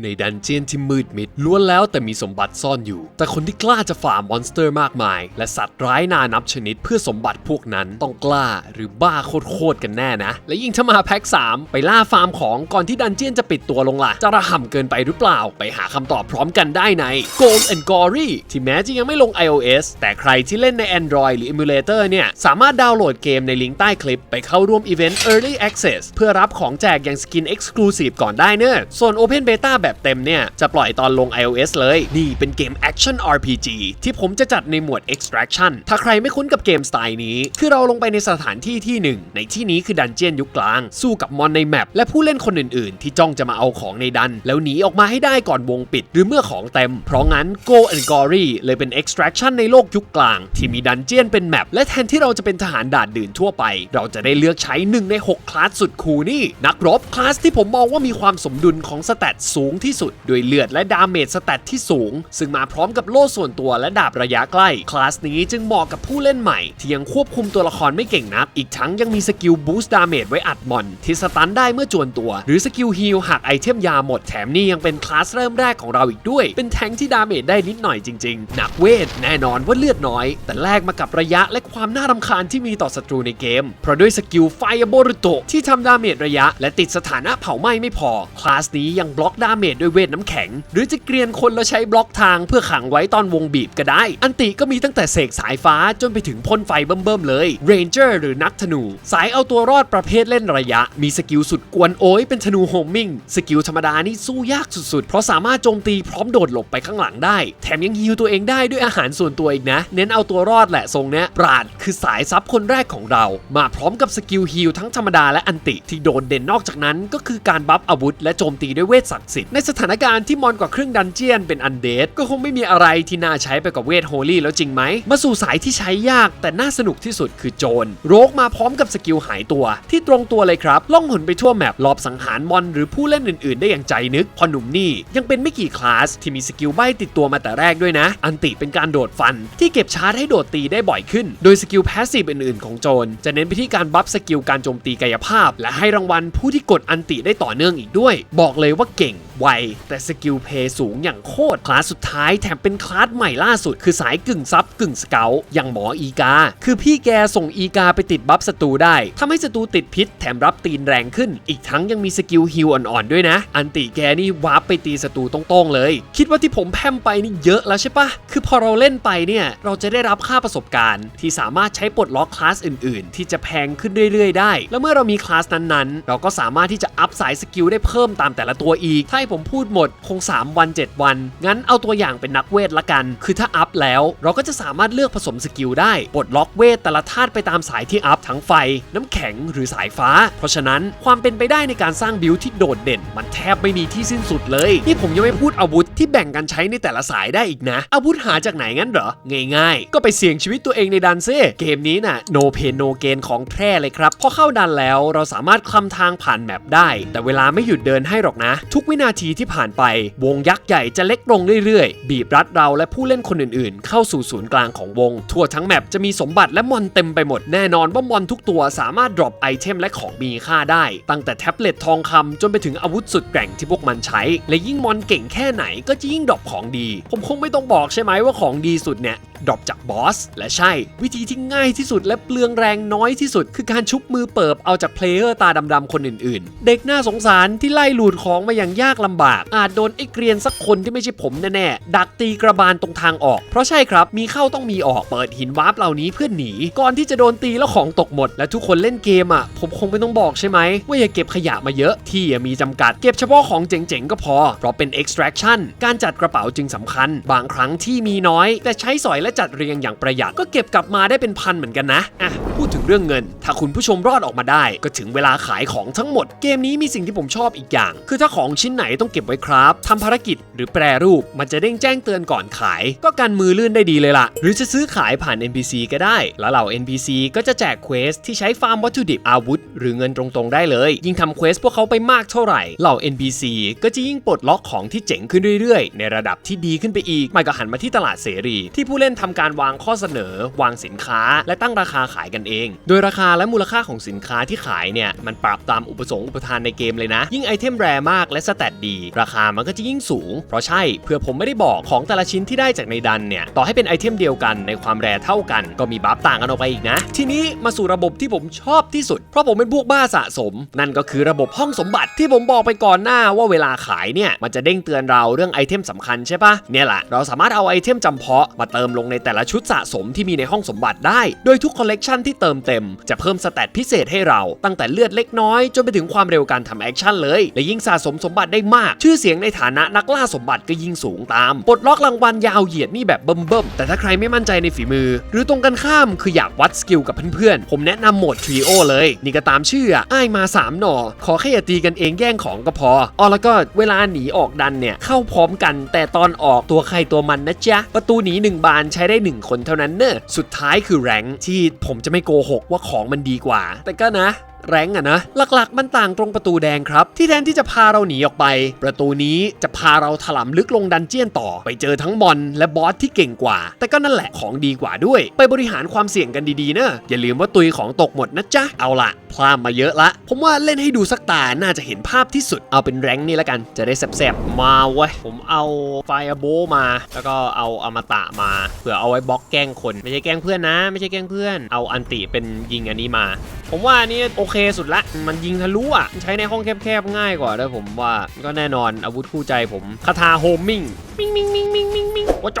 ในดันเจียนที่มืดมิดล้วนแล้วแต่มีสมบัติซ่อนอยู่ แต่คนที่กล้าจะฝ่ามอนสเตอร์มากมาย และสัตว์ร้ายนานับชนิดเพื่อสมบัติพวกนั้นต้องกล้าหรือบ้าโคตรๆกันแน่นะ และยิ่งถ้ามาแพ็ก3ไปล่าฟาร์มของก่อนที่ดันเจียนจะปิดตัวลงล่ะ จะระห่ำเกินไปหรือเปล่า ไปหาคำตอบพร้อมกันได้ใน Gold and Gory ที่แม้จะยังไม่ลง iOS แต่ใครที่เล่นใน Android หรือ Emulator เนี่ยสามารถดาวน์โหลดเกมในลิงก์ใต้คลิปไปเข้าร่วมอีเวนต์ Early Access เพื่อรับของแจกอย่างสกิน Exclusive ก่อนได้เนอะส่วน Open Beta แบบเต็มเนี่ยจะปล่อยตอนลง iOS เลย นี่เป็นเกม Action RPG ที่ผมจะจัดในหมวด Extraction ถ้าใครไม่คุ้นกับเกมสไตล์นี้ คือเราลงไปในสถานที่ที่หนึ่ง ในที่นี้คือดันเจียนยุคกลาง สู้กับมอนในแมปและผู้เล่นคนอื่นๆ ที่จ้องจะมาเอาของในดัน แล้วหนีออกมาให้ได้ก่อนวงปิด หรือเมื่อของเต็ม เพราะงั้น Go and Gory เลยเป็น Extraction ในโลกยุคกลาง ที่มีดันเจียนเป็นแมปและแทนที่เราจะเป็นทหารด่านดื่นทั่วไป เราจะได้เลือกใช้หนึ่งใน6คลาสสุดคูนี่นักรบคลาสที่ผมมองว่ามีความสมดุลของสแตทสูงที่สุด ด้วยเลือดและดาเมจสแตทที่สูง ซึ่งมาพร้อมกับโล่ส่วนตัวและดาบระยะใกล้ คลาสนี้จึงเหมาะกับผู้เล่นใหม่ ที่ยังควบคุมตัวละครไม่เก่งนัก อีกทั้งยังมีสกิลบูสต์ดาเมจไว้อัดมอน ที่สตันได้เมื่อจวนตัว หรือสกิลฮีลหากไอเทมยาหมดแถมนี่ยังเป็นคลาสเริ่มแรกของเราอีกด้วย เป็นแทงที่ดาเมจได้นิดหน่อยจริงๆ นักเวทแน่นอนว่าเลือดน้อย แต่แลกมากับระยะและความน่ารำคาญที่มีต่อศัตรูในเกม เพราะด้วยสกิลไฟโบรุโตที่ทำดาเมจระยะ และติดสถานะเผาไหม้ไม่พอ คลาสนี้ยังบล็อกดาเมจด้วยเวทน้ำแข็ง หรือจะเกรียนคนแล้วใช้บล็อกทางเพื่อขังไว้ตอนวงบีบก็ได้ อันติก็มีตั้งแต่เสกสายฟ้าจนไปถึงพ่นไฟเบิ่มๆเลยเรนเจอร์หรือนักธนู สายเอาตัวรอดประเภทเล่นระยะ มีสกิลสุดกวนโอยเป็นธนูโฮมมิ่งสกิลธรรมดานี่สู้ยากสุดๆ เพราะสามารถโจมตีพร้อมโดดหลบไปข้างหลังได้ แถมยังฮิวตัวเองได้ด้วยอาหารส่วนตัวอีกนะ เน้นเอาตัวรอดแหละทรงเนี้ยปราดคือสายซับคนแรกของเรา มาพร้อมกับสกิลฮิลทั้งธรรมดาและอันติที่โดดเด่นนอกจากนั้นก็คือการบัฟอาวุธและโจมตีด้วยเวทศักดิ์สิทธิ์ในสถานการณ์ที่มอนกว่าครึ่งดันเจียนเป็นอันเดดก็คงไม่มีอะไรที่น่าใช้ไปกับเวทโฮลี่แล้วจริงไหม มาสู่สายที่ใช้ยากแต่น่าสนุกที่สุดคือโจรโรกมาพร้อมกับสกิลหายตัว ที่ตรงตัวเลยครับ ล่องหนไปทั่วแมปลอบสังหารมอนหรือผู้เล่นอื่นๆ ได้อย่างใจนึกพอหนุ่มนี่ยังเป็นไม่กี่คลาสที่มีสกิลใบ้ติดตัวมาแต่แรกด้วยนะ อันติเป็นการโดดฟัน ที่เก็บชาร์จให้โดดตีได้บ่อยขึ้น โดยสกิลแพสซีฟอื่นๆ ของโจรจะเน้นไปที่การบัฟสกิลการโจมตีกายภาพ และให้รางวัลผู้ที่กดอันติได้ต่อเนื่องอีกด้วย บอกเลยว่าเก่งไว แต่สกิลเพย์สูงอย่างโคตร คลาสสุดท้ายแถมเป็นคลาสใหม่ล่าสุด คือสายกึ่งซับกึ่งสเกลอย่างหมออีกา คือพี่แกส่งอีกาไปติดบัฟศัตรูได้ทำให้ศัตรูติดพิษแถมรับตีนแรงขึ้น อีกทั้งยังมีสกิลฮิลอ่อนๆด้วยนะ อันติแกนี่วาร์ปไปตีศัตรูตรงๆเลย คิดว่าที่ผมแพมไปนี่เยอะแล้วใช่ปะคือพอเราเล่นไปเนี่ยเราจะได้รับค่าประสบการณ์ ที่สามารถใช้ปลดล็อกคลาสอื่น ๆ ที่จะแพงขึ้นเรื่อย ๆ ได้ แล้วเมื่อเรามีคลาสนั้นๆ เราก็สามารถที่จะอัพสายสกิลได้เพิ่มตามแต่ละตัวอีกถ้าให้ผมพูดหมดคง 3 วัน 7 วัน งั้นเอาตัวอย่างเป็นนักเวทละกัน คือถ้าอัพแล้วเราก็จะสามารถเลือกผสมสกิลได้ปลดล็อกเวทแต่ละธาตุไปตามสายที่อัพทั้งไฟ น้ำแข็งหรือสายฟ้า เพราะฉะนั้นความเป็นไปได้ในการสร้างบิลที่โดดเด่น มันแทบไม่มีที่สิ้นสุดเลย นี่ผมยังไม่พูดอาวุธที่แบ่งกันใช้ในแต่ละสายได้อีกนะ อาวุธหาจากไหนงั้นเหรอ ง่ายๆ ก็ไปเสี่ยงชีวิตตัวเองในดันเซ่เกมนี้น่ะ no pain no gain ของแท้เลยครับพอเข้าดันแล้วเราสามารถคลำทางผ่านแมปได้ แต่เวลาไม่หยุดเดินให้หรอกนะ ทุกวินาทีที่ผ่านไป วงยักษ์ใหญ่จะเล็กลงเรื่อยๆ บีบรัดเราและผู้เล่นคนอื่นๆ เข้าสู่ศูนย์กลางของวง ทั่วทั้งแมปจะมีสมบัติและมอนเต็มไปหมดแน่นอนว่ามอนทุกตัวสามารถดรอปไอเทมและของมีค่าได้ ตั้งแต่แท็บเล็ตทองคำจนไปถึงอาวุธสุดแกร่งที่พวกมันใช้ และยิ่งมอนเก่งแค่ไหนก็จะยิ่งดรอปของดี ผมคงไม่ต้องบอกใช่ไหมว่าของดีสุดเนี่ย ดรอปจากบอส และใช่วิธีที่ง่ายที่สุดและเปลืองแรงน้อยที่สุด คือการชุบมือเปิบเอาจากเพลเยอร์ตาดำๆคนอื่นๆ เด็กน่าสงสารที่ไล่หลูดของมาอย่างยากลำบาก อาจโดนไอ้เกรียนสักคนที่ไม่ใช่ผมแน่ๆดักตีกระบาลตรงทางออก เพราะใช่ครับมีเข้าต้องมีออกเปิดหินวาร์ปเหล่านี้เพื่อหนี ก่อนที่จะโดนตีแล้วของตกหมด และทุกคนเล่นเกมอะผมคงไม่ต้องบอกใช่ไหมว่าอย่าเก็บขยะมาเยอะที่อะมีจำกัด เก็บเฉพาะของเจ๋งๆก็พอ เพราะเป็น extraction การจัดกระเป๋าจึงสำคัญ บางครั้งที่มีน้อย แต่ใช้สอยและจัดเรียงอย่างประหยัดก็เก็บกลับมาได้เป็นพันเหมือนกันนะอะพูดถึงเรื่องเงิน ถ้าคุณผู้ชมรอดออกมาได้ ก็ถึงเวลาขายของทั้งหมด เกมนี้มีสิ่งที่ผมชอบอีกอย่าง คือถ้าของชิ้นไหนต้องเก็บไว้ครับทำภารกิจหรือแปรรูป มันจะเด้งแจ้งเตือนก่อนขาย ก็การมือลื่นได้ดีเลยล่ะ หรือจะซื้อขายผ่าน NPC ก็ได้ แล้วเหล่า NPC ก็จะแจกเควสที่ใช้ฟาร์มวัตถุดิบอาวุธ หรือเงินตรงๆได้เลย ยิ่งทำเควสพวกเขาไปมากเท่าไหร่เหล่า NPC ก็จะยิ่งปลดล็อกของที่เจ๋งขึ้นเรื่อยๆ ในระดับที่ดีขึ้นไปอีกไม่ก็หันมาที่ตลาดเสรี ที่ผู้เล่นทำการวางข้อเสนอ วางสินค้า และตั้งราคาขายกันเอง โดยราคาและมูลค่าของสินค้าที่ขายเนี่ยมันปรับตามอุปสงค์อุปทานในเกมเลยนะ ยิ่งไอเทมแรมากและสแตทดี ราคามันก็จะยิ่งสูง เพราะใช่เพื่อผมไม่ได้บอกของแต่ละชิ้นที่ได้จากในดันเนี่ยต่อให้เป็นไอเทมเดียวกันในความแรเท่ากัน ก็มีบัฟต่างกันออกไปอีกนะ ทีนี้มาสู่ระบบที่ผมชอบที่สุด เพราะผมเป็นพวกบ้าสะสม นั่นก็คือระบบห้องสมบัติที่ผมบอกไปก่อนหน้าว่าเวลาขายเนี่ยมันจะเด้งเตือนเราเรื่องไอเทมสำคัญใช่ปะเนี่ยแหละเราสามารถเอาไอเทมจำเพาะมาเติมลงในแต่ละชุดสะสมที่มีในห้องสมบัติได้ โดยทุกคอลเลกชันที่เติมเต็ม จะเพิ่มสแตทพิเศษให้เรา ตั้งแต่เลือดเล็กน้อยจนไปถึงความเร็วการทำแอคชั่นเลย และยิ่งสะสมสมบัติได้มาก ชื่อเสียงในฐานะนักล่าสมบัติก็ยิ่งสูงตาม ปลดล็อกรางวัลยาวเหยียดนี่แบบเบิ่มๆแต่ถ้าใครไม่มั่นใจในฝีมือ หรือตรงกันข้ามคืออยากวัดสกิลกับเพื่อนๆผมแนะนำโหมดทริโอเลย นี่ก็ตามชื่ออ้ายมา3หน่อขอแค่อย่าตีกันเองแย่งของก็พออ๋อแล้วก็เวลาหนีออกดันเนี่ยเข้าพร้อมกัน แต่ตอนออกตัวใครตัวมันนะจ๊ะประตูหนีหนึ่งบานใช้ได้ 1 คนเท่านั้นเนอะสุดท้ายคือแรงที่ผมจะไม่โกหกว่าของมันดีกว่า แต่ก็นะ แรงอะนะ หลักๆ มันต่างตรงประตูแดงครับ ที่แทนที่จะพาเราหนีออกไป ประตูนี้จะพาเราถลำลึกลงดันเจียนต่อ ไปเจอทั้งมอนและบอสที่เก่งกว่า แต่ก็นั่นแหละของดีกว่าด้วย ไปบริหารความเสี่ยงกันดีๆเนอะอย่าลืมว่าตุยของตกหมดนะจ๊ะเอาละพลาดมาเยอะละ ผมว่าเล่นให้ดูสักตาน่าจะเห็นภาพที่สุดเอาเป็นแรงนี่ละกัน จะได้แสบๆมาเว้ยผมเอาไฟโบมา แล้วก็เอาอมตะมาเผื่อเอาไว้บล็อกแกล้งคน ไม่ใช่แกล้งเพื่อนนะ ไม่ใช่แกล้งเพื่อน เอาอันติเป็นยิงอันนี้มา ผมว่าอันนี้โอเคคสุดละ มันยิงทะลุอะ ใช้ในห้องแคบๆ ง่ายกว่าด้วยผมว่า ก็แน่นอนอาวุธคู่ใจผมคาถาโฮมมิ่ง มิงมิงมิงมิงมิงมิงว้าโจ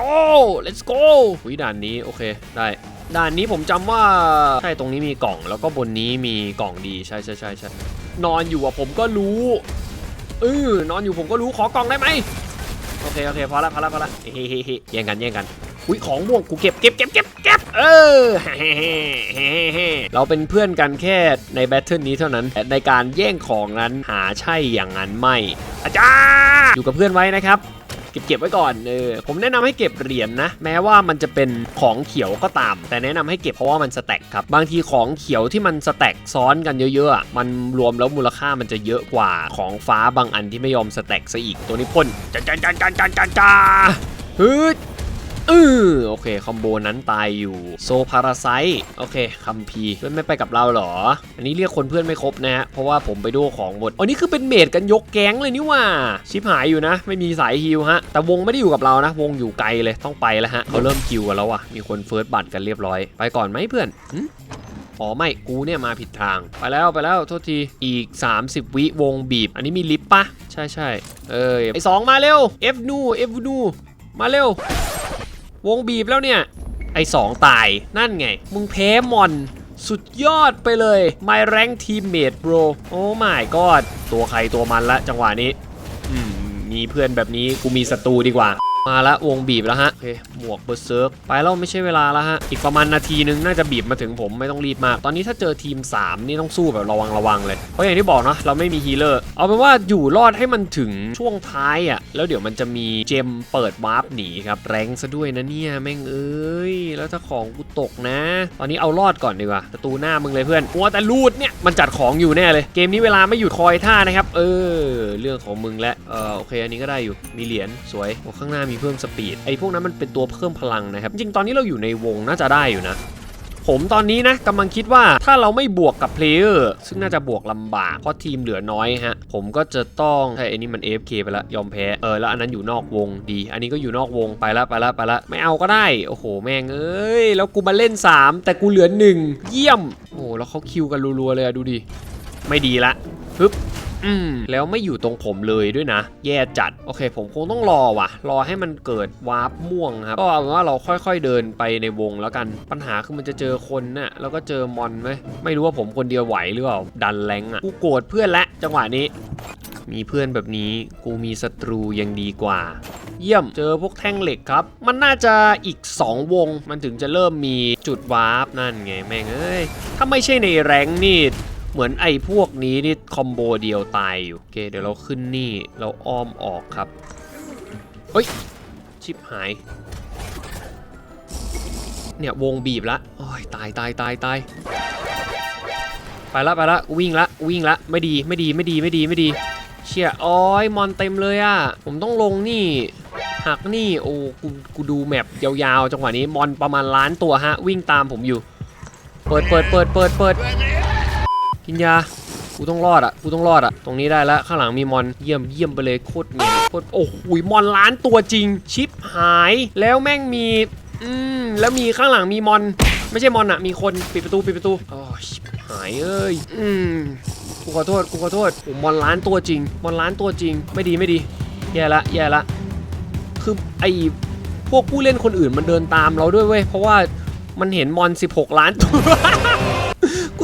let's go หุยด่านนี้โอเค ได้ด่านนี้ผมจำว่าใช่ตรงนี้มีกล่อง แล้วก็บนนี้มีกล่องดีใช่ใช่ใช่ใช่นอนอยู่อะผมก็รู้เออนอนอยู่ผมก็รู้ขอกล่องได้ไหมโอเคโอเคพอละพอละพอละเฮ้เฮ้เฮ้แย่งกันแย่งกัน อุ้ยของม่วงกูเก็บเก็บเก็บเก็บเก็บเออเฮ้เราเป็นเพื่อนกันแค่ในแบทเทิลนี้เท่านั้นแต่ในการแย่งของนั้นหาใช่อย่างนั้นไม่อาจารย์อยู่กับเพื่อนไว้นะครับเก็บเก็บไว้ก่อนเออผมแนะนำให้เก็บเหรียญนะ แม้ว่ามันจะเป็นของเขียวก็ตาม แต่แนะนำให้เก็บเพราะว่ามันสแต็กครับ บางทีของเขียวที่มันสแต็กซ้อนกันเยอะๆ มันรวมแล้วมูลค่ามันจะเยอะกว่าของฟ้าบางอันที่ไม่ยอมสแต็กซะอีกตัวนี้พ่นจ้าจ้าจ้าจ้าจ้าจ้าจ้าฮึ เออโอเค คอมโบนั้นตายอยู่โซพาราไซโอเคคัมพีเพื่อนไม่ไปกับเราเหรอ อันนี้เรียกคนเพื่อนไม่ครบนะฮะเพราะว่าผมไปดูของหมดอันนี้คือเป็นเมดกันยกแก๊งเลยนี่ว่า ชิปหายอยู่นะ ไม่มีสายฮิลฮะ แต่วงไม่ได้อยู่กับเรานะ วงอยู่ไกลเลยต้องไปแล้วฮะเขาเริ่มคิวกันแล้วว่ะมีคนเฟิร์สบัตรกันเรียบร้อย ไปก่อนไหมเพื่อนอ๋อไม่กูเนี่ยมาผิดทาง ไปแล้วไปแล้วโทษทีอีก 30 วิวงบีบ อันนี้มีลิฟต์ปะใช่ใช่เอ้ยไอสองมาเร็ว F นู F นูมาเร็ว วงบีบแล้วเนี่ย ไอสองตายนั่นไง มึงแพ้มอน สุดยอดไปเลย My Rank Teammate bro โอ้ my god ตัวใครตัวมันละจังหวะนี้ อืม มีเพื่อนแบบนี้กูมีศัตรูดีกว่า มาละวงบีบแล้วฮะโอเคหมวกเบอร์เซิร์กไปแล้วไม่ใช่เวลาแล้วฮะอีกประมาณนาทีนึงน่าจะบีบมาถึงผมไม่ต้องรีบมาก ตอนนี้ถ้าเจอทีม 3 นี่ต้องสู้แบบระวังระวังเลย เพราะอย่างที่บอกเนาะเราไม่มีฮีเลอร์เอาเป็นว่าอยู่รอดให้มันถึงช่วงท้ายอะ่ะแล้วเดี๋ยวมันจะมีเจมเปิดวาร์ปหนีครับแรงซะด้วยนะเนี่ยแม่งเอ้ยแล้วถ้าของกูตกนะ ตอนนี้เอารอดก่อนดีกว่าประตูหน้ามึงเลยเพื่อนมัวแต่ลูดเนี่ยมันจัดของอยู่แน่เลยเกมนี้เวลาไม่หยุดคอยท่านะครับ เออ เรื่องของมึงและเออโอเคอันนี้ก็ได้อยู่มีเหรียญสวยโอ้ข้างหน้ามีเพิ่มสปีดไอ้พวกนั้นมันเป็นตัวเพิ่มพลังนะครับ จริงตอนนี้เราอยู่ในวงน่าจะได้อยู่นะ ผมตอนนี้นะกำลังคิดว่าถ้าเราไม่บวกกับเพลเยอร์ซึ่งน่าจะบวกลำบาก เพราะทีมเหลือน้อยฮะ ผมก็จะต้องใช่อ้นี่มัน AFK ไปล้วยอมแพ้เออแล้วอันนั้นอยู่นอกวงดี อันนี้ก็อยู่นอกวงไปล้วไปล้วไปล้วไม่เอาก็ได้โอ้โหแม่งเอ้ยแล้วกูมาเล่น 3 แต่กูเหลือ 1 เยี่ยมโอ้แล้วเขาคิวกันรัวๆเลยอะดูดิไม่ดีละฮึบ อืมแล้วไม่อยู่ตรงผมเลยด้วยนะ แย่จัด โอเค ผมคงต้องรอว่ะ รอให้มันเกิดวาร์ปม่วงครับ ก็เอาเป็นว่าเราค่อยๆเดินไปในวงแล้วกัน ปัญหาคือมันจะเจอคนน่ะแล้วก็เจอมอนไหมไม่รู้ว่าผมคนเดียวไหวหรือเปล่า ดันแรงอะ กูโกรธเพื่อนละจังหวะนี้ มีเพื่อนแบบนี้ กูมีศัตรูยังดีกว่าเยี่ยมเจอพวกแท่งเหล็กครับ มันน่าจะอีก 2 วง มันถึงจะเริ่มมีจุดวาร์ปนั่นไงแม่งเอ้ย ถ้าไม่ใช่ในแรงนี่ เหมือนไอ้พวกนี้นี่คอมโบเดียวตายอยู่โอเคเดี๋ยวเราขึ้นนี่เราอ้อมออกครับเฮ้ยชิปหาย เนี่ยวงบีบละโอ้ยตายตายตายตายไปละไปละวิ่งละวิ่งละไม่ดีไม่ดีไม่ดีไม่ดีไม่ดี เชี่ยอ้อยมอนเต็มเลยอะ่ะผมต้องลงนี่หักนี่โอ้กูกูดูแมปยาวๆจังหวะนี้มอนประมาณล้านตัวฮะวิ่งตามผมอยู่ เปิดเปิดเปิดเปิดเปิด กินยา กูต้องรอดอะ กูต้องรอดอะ ตรงนี้ได้แล้วข้างหลังมีมอน เยี่ยมเยี่ยมไปเลยโคตรเนียนโคตร โอ้โหมอนล้านตัวจริง ชิปหาย แล้วแม่งมี อืม แล้วมีข้างหลังมีมอน ไม่ใช่มอนอะ มีคนปิดประตูปิดประตูอ๋อชิปหายเอ้ย อืม กูขอโทษ กูขอโทษโอ้มอนล้านตัวจริง มอนล้านตัวจริง ไม่ดีไม่ดี แย่ละ แย่ละ คือไอพวกผู้เล่นคนอื่นมันเดินตามเราด้วยเว้ย เพราะว่ามันเห็นมอน 16 ล้านตัว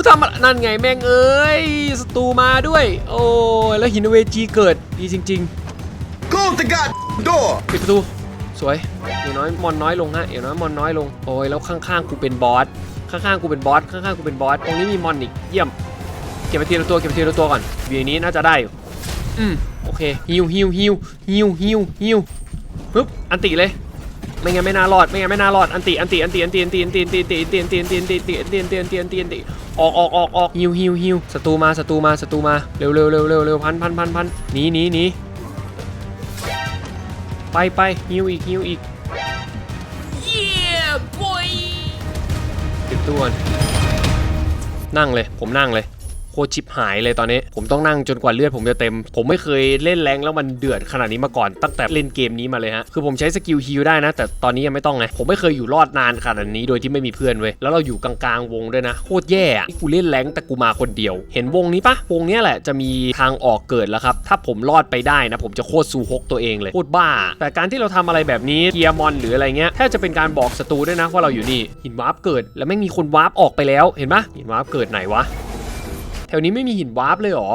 ทำอะไรนั่นไงแม่งเอ้ยสตูมาด้วย โอ้ยแล้วหินเวจีเกิดดีจริง Close the god door. ๆ ปิดประตู สวยอย่างน้อยมอนน้อยลงฮะอย่างน้อยมอนน้อยลง โอ้ยแล้วข้างๆกูเป็นบอส ข้างๆกูเป็นบอส ข้างๆกูเป็นบอส ตรงนี้มีมอนอีก เยี่ยม เก็บไปทีละตัว เก็บไปทีละตัวก่อนวีนี้น่าจะได้อยู่ อืม โอเคฮิวฮิวฮิวฮิวฮิวฮิวปึ๊บ อันติเลย ไม่งั้นไม่น่ารอดไม่งั้นไม่น่ารอดอันติอันติอันติอันติอันติอันติอันติอันติอันติอันติอันติอันติอันติอันติอันติอันติอันติอันติออกออกออกออกฮิวฮิวฮิวศัตรูมาศัตรูมาศัตรูมาเร็วเร็วเร็วเร็วเร็วพันพันพันพันหนีหนีหนีไปไปฮิวอีกฮิวอีก yeah boy ติดตัวก่อนนั่งเลยผมนั่งเลยโค ตรชิบหายเลยตอนนี้ ผมต้องนั่งจนกว่าเลือดผมจะเต็ม ผมไม่เคยเล่นแรงแล้วมันเดือดขนาดนี้มาก่อนตั้งแต่เล่นเกมนี้มาเลยฮะคือผมใช้สกิลฮิลได้นะ แต่ตอนนี้ยังไม่ต้องไงผมไม่เคยอยู่รอดนานขนาดนี้โดยที่ไม่มีเพื่อนเว้ยแล้วเราอยู่กลางๆวงด้วยนะโคตรแย่อีกกูเล่นแรงแต่กูมาคนเดียว เห็นวงนี้ปะวงนี้แหละจะมีทางออกเกิดแล้วครับถ้าผมรอดไปได้นะ ผมจะโคตรซูฮกตัวเองเลยโคตรบ้า แต่การที่เราทำอะไรแบบนี้เกียร์มอนหรืออะไรเงี้ยแทบจะเป็นการบอกศัตรูด้วยนะว่าเราอยู่นี่หินวาร์ปเกิดแล้วไม่มีคนวาร์ปออกไปแล้วเห็นปะหินวาร์ปเกิดไหนวะ แถวนี้ไม่มีหินวาร์ปเลยเหรอ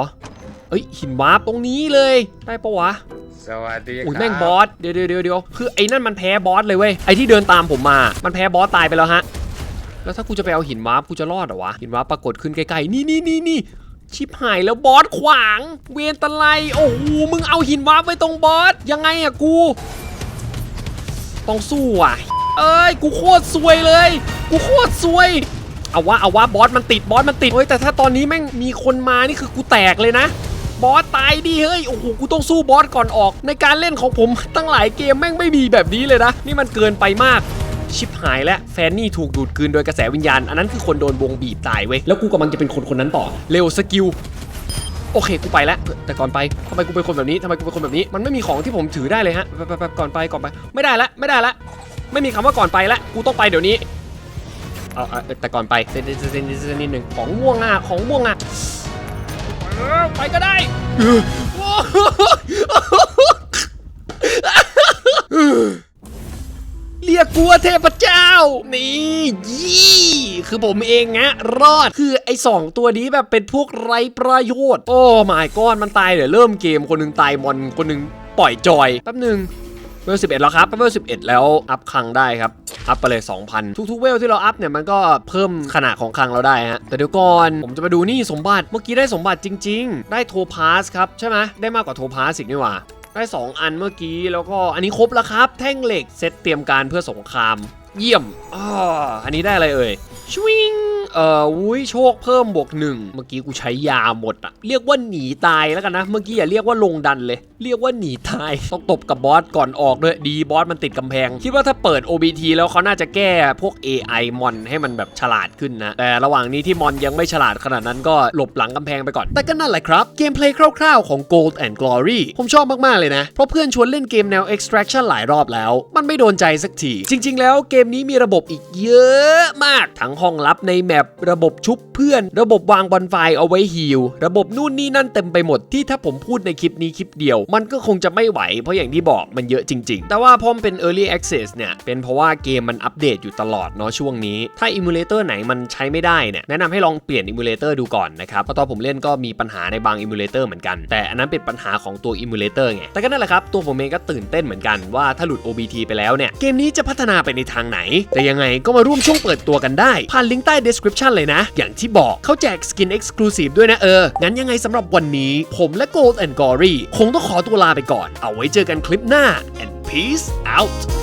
เอ้ยหินวาร์ปตรงนี้เลย ได้ปะวะ สวัสดีอุ้ยแม่งบอสเดี๋ยวเดี๋ยวเดี๋ยวเดี๋ยวคือไอ้นั่นมันแพ้บอสเลยเว้ย ไอ้ที่เดินตามผมมา มันแพ้บอสตายไปแล้วฮะ แล้วถ้ากูจะไปเอาหินวาร์ปกูจะรอดเหรอวะ หินวาร์ปปรากฏขึ้นใกล้ๆ นี่นี่นี่นี่ชิบหายแล้วบอสขวาง เวียนตะไลโอ้โห มึงเอาหินวาร์ปไว้ตรงบอส ยังไงอะกู ต้องสู้อะ เอ้ย กูโคตรซวยเลย กูโคตรซวย เอาวะเอาวะบอสมันติดบอสมันติดเฮ้ยแต่ถ้าตอนนี้แม่งมีคนมานี่คือกูแตกเลยนะบอสตายดิเฮ้ยโอ้โหกูต้องสู้บอสก่อนออก ในการเล่นของผมตั้งหลายเกมแม่งไม่มีแบบนี้เลยนะ นี่มันเกินไปมากชิบหายแล้วแฟนนี่ถูกดูดกลืนโดยกระแสวิญญาณ อันนั้นคือคนโดนวงบีบตายเว้ย แล้วกูกำลังจะเป็นคนคนนั้นต่อ เร็วสกิล โอเค กูไปแล้ว แต่ก่อนไปทำไมกูเป็นคนแบบนี้ทำไมกูเป็นคนแบบนี้ มันไม่มีของที่ผมถือได้เลยฮะไปไปก่อนไปก่อนไป ไม่ได้ละไม่ได้ละไม่มีคำว่าก่อนไปละกูต้องไปเดี๋ยวนี้ เอาเอาแต่ก่อนไปเซนเซนเซนเซนนิดหนึ่งของม่วงอะของม่วงอะเออไปก็ได้เรียกกลัวเทพเจ้า นี่ยี่คือผมเองนะรอดคือไอ้สองตัวนี้แบบเป็นพวกไร้ประโยชน์ โอ้มายก้อนมันตายเดี๋ยวเริ่มเกมคนหนึงตายมอนคนหนึงปล่อยจอยแป๊บหนึ่ง เวล11แล้วครับเวล11แล้วอัพคลังได้ครับ อัพไปเลย 2,000 ทุกๆเวลที่เราอัพเนี่ยมันก็เพิ่มขนาดของคลังเราได้ฮะ แต่เดี๋ยวก่อน ผมจะมาดูนี่สมบัติเมื่อกี้ได้สมบัติจริง ๆ ได้โทพาสครับ ใช่ไหมได้มากกว่าโทพาสอีกนี่หว่าได้ 2 อันเมื่อกี้แล้วก็อันนี้ครบแล้วครับ แท่งเหล็กเซตเตรียมการเพื่อสงคราม เยี่ยมอ่าอันนี้ได้อะไรเอ่ยชวิง เอ่อวุ้ยโชคเพิ่มบวกหนึ่งเมื่อกี้กูใช้ยาหมดอะเรียกว่าหนีตายแล้วกันนะ เมื่อกี้อย่าเรียกว่าลงดันเลย เรียกว่าหนีตายต้องตบกับบอสก่อนออกด้วยดีบอสมันติดกำแพง คิดว่าถ้าเปิด OBT แล้วเขาน่าจะแก้พวก AI มอนให้มันแบบฉลาดขึ้นนะ แต่ระหว่างนี้ที่มอนยังไม่ฉลาดขนาดนั้นก็หลบหลังกำแพงไปก่อน แต่ก็นั่นแหละครับ เกมเพลย์คร่าวๆของ Gold and Glory ผมชอบมาก ๆ เลยนะ เพราะเพื่อนชวนเล่นเกมแนว extraction หลายรอบแล้ว มันไม่โดนใจสักที จริง ๆ แล้วเกมนี้มีระบบอีกเยอะมาก ทั้งห้องลับในแมประบบชุบเพื่อน ระบบวางบอลไฟเอาไว้ฮีลระบบนู่นนี่นั่นเต็มไปหมดที่ถ้าผมพูดในคลิปนี้คลิปเดียว มันก็คงจะไม่ไหว เพราะอย่างที่บอกมันเยอะจริง ๆ แต่ว่าพอมนเป็น Early Access เนี่ย เป็นเพราะว่าเกมมันอัปเดตอยู่ตลอดเนาะช่วงนี้ ถ้าอิมูเลเตอร์ไหนมันใช้ไม่ได้เนี่ย แนะนำให้ลองเปลี่ยนอิมูเลเตอร์ดูก่อนนะครับ เพราะตอนผมเล่นก็มีปัญหาในบางอิมูเลเตอร์เหมือนกัน แต่อันนั้นเป็นปัญหาของตัวอิมูเลเตอร์ไง แต่ก็นั่นแหละครับ ตัวผมเองก็ตื่นเต้นเหมือนกันว่าถ้าหลุด OBT ไปแล้วเนี่ย เกมนี้จะพัฒนาไปในทางไหน แต่ยังไงก็มาร่วมช่วงเปิดตัวกันได้ผ่านลิงก์ใต้ description เลยนะ อย่างที่บอกเขาแจกสกิน Exclusive ด้วยนะเออ งั้นยังไงสำหรับวันนี้ผมและ Gold and Gory คงต้องขอตัวลาไปก่อน เอาไว้เจอกันคลิปหน้า and peace out